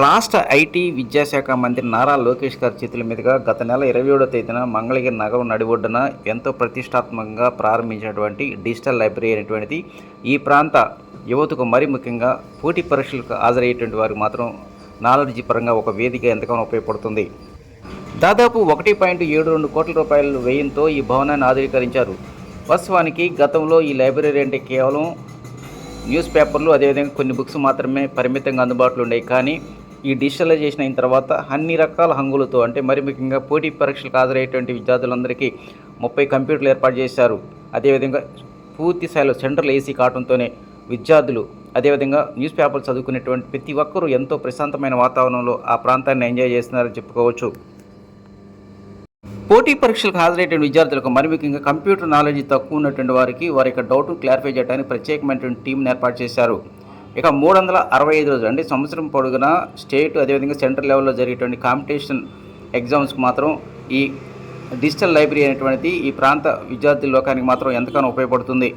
రాష్ట్ర ఐటీ విద్యాశాఖ మంత్రి నారా లోకేష్ గారి చేతుల మీదుగా గత నెల ఇరవై ఏడో తేదీన మంగళగిరి నగరం నడిబొడ్డున ఎంతో ప్రతిష్టాత్మకంగా ప్రారంభించినటువంటి డిజిటల్ లైబ్రరీ అనేటువంటిది ఈ ప్రాంత యువతకు మరి ముఖ్యంగా పోటీ పరీక్షలకు హాజరయ్యేటువంటి వారికి మాత్రం నాలెడ్జీ పరంగా ఒక వేదిక ఎంతగానో ఉపయోగపడుతుంది. దాదాపు ఒకటి పాయింట్ ఏడు రెండు కోట్ల రూపాయల వ్యయంతో ఈ భవనాన్ని ఆధునీకరించారు. వాస్తవానికి గతంలో ఈ లైబ్రరీ అంటే కేవలం న్యూస్ పేపర్లు అదేవిధంగా కొన్ని బుక్స్ మాత్రమే పరిమితంగా అందుబాటులో ఉండేవి కానీ ఈ డిజిటలైజేషన్ అయిన తర్వాత అన్ని రకాల హంగులతో అంటే మరి ముఖ్యంగా పోటీ పరీక్షలకు హాజరయ్యేటువంటి విద్యార్థులందరికీ ముప్పై కంప్యూటర్లు ఏర్పాటు చేశారు. అదేవిధంగా పూర్తి స్థాయిలో సెంట్రల్ ఏసీ కావడంతోనే విద్యార్థులు అదేవిధంగా న్యూస్ పేపర్లు చదువుకునేటువంటి ప్రతి ఒక్కరూ ఎంతో ప్రశాంతమైన వాతావరణంలో ఆ ప్రాంతాన్ని ఎంజాయ్ చేస్తున్నారని చెప్పుకోవచ్చు. పోటీ పరీక్షలకు హాజరయ్యేటువంటి విద్యార్థులకు మరి ముఖ్యంగా కంప్యూటర్ నాలెడ్జ్ తక్కువ ఉన్నటువంటి వారికి వారి యొక్క డౌట్ను క్లారిఫై చేయడానికి ప్రత్యేకమైనటువంటి టీంను ఏర్పాటు చేశారు. ఇక మూడు వందల అరవై ఐదు రోజులు అంటే సంవత్సరం పొడుగున స్టేట్ అదేవిధంగా సెంట్రల్ లెవెల్లో జరిగేటువంటి కాంపిటీషన్ ఎగ్జామ్స్కి మాత్రం ఈ డిజిటల్ లైబ్రరీ అనేటువంటిది ఈ ప్రాంత విద్యార్థుల లోకానికి మాత్రం ఎంతగానో ఉపయోగపడుతుంది.